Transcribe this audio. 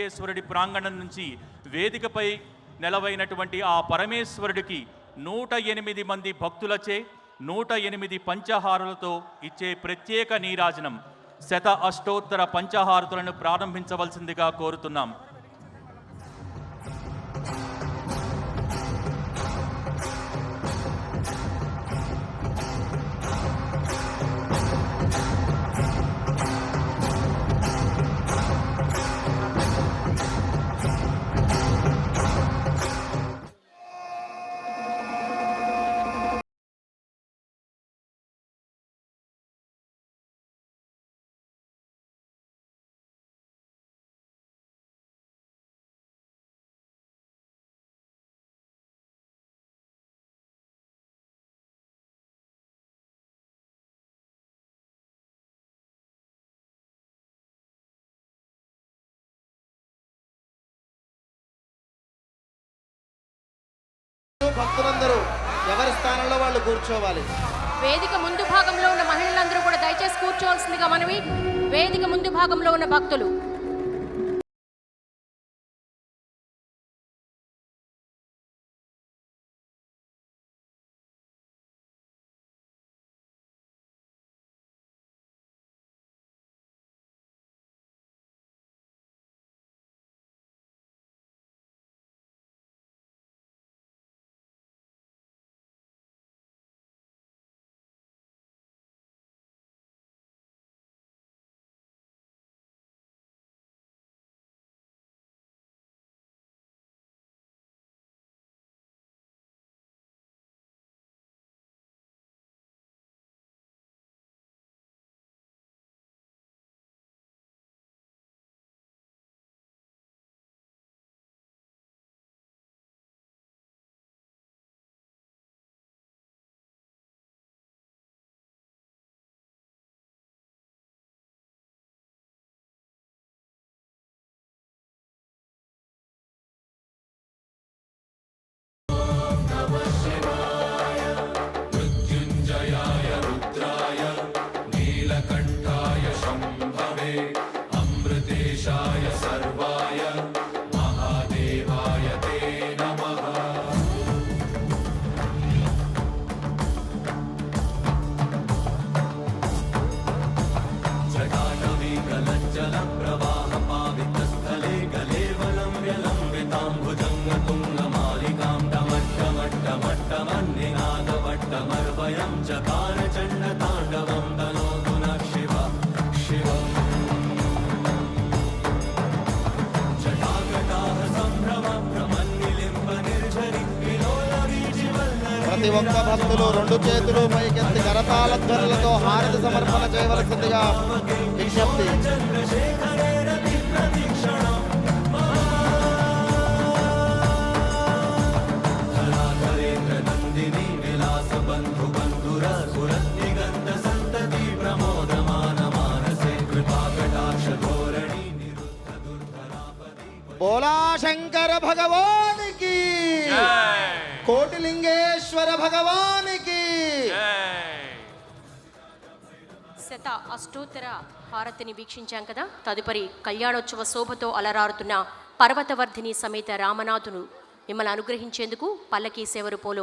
జ్యోతిర్లింగేశ్వరుడి ప్రాంగణం నుంచి వేదికపై నెలవైనటువంటి ఆ పరమేశ్వరుడికి నూట ఎనిమిది మంది భక్తులచే నూట ఎనిమిది పంచహారులతో ఇచ్చే ప్రత్యేక నీరాజనం శత అష్టోత్తర పంచహారతులను ప్రారంభించవలసిందిగా కోరుతున్నాం. భక్తులందరూ ఎవరి స్థానంలో వాళ్ళు కూర్చోవాలి? వేదిక ముందు భాగంలో ఉన్న మహిళలందరూ కూడా దయచేసి కూర్చోవాల్సిందిగా మనవి. వేదిక ముందు భాగంలో ఉన్న భక్తులు. जल जलप्रवाहपावितस्थले गलेवलम्ब्य लम्बिताम्बुजङ्गतुङ्गमालिकां डमट्टमट्टमट्टमन्निनादवट्टमर्वयं चकारचण्ड ప్రతి ఒక్క భక్తులు రెండు చేతులు పైకెత్తి కరతాళ ధ్వనులతో హారతి సమర్పణ చేయవలసిందిగా విజ్ఞప్తి బోలా శంకర భగవానికి! కోటిలింగేశ్వర భగవానికి. శత అష్టోత్తర హారతిని వీక్షించాం కదా? తదుపరి కళ్యాణోత్సవ శోభతో అలరారుతున్న పర్వతవర్ధిని సమేత రామనాథును మిమ్మల్ని అనుగ్రహించేందుకు పల్లకీ సేవరుపోలో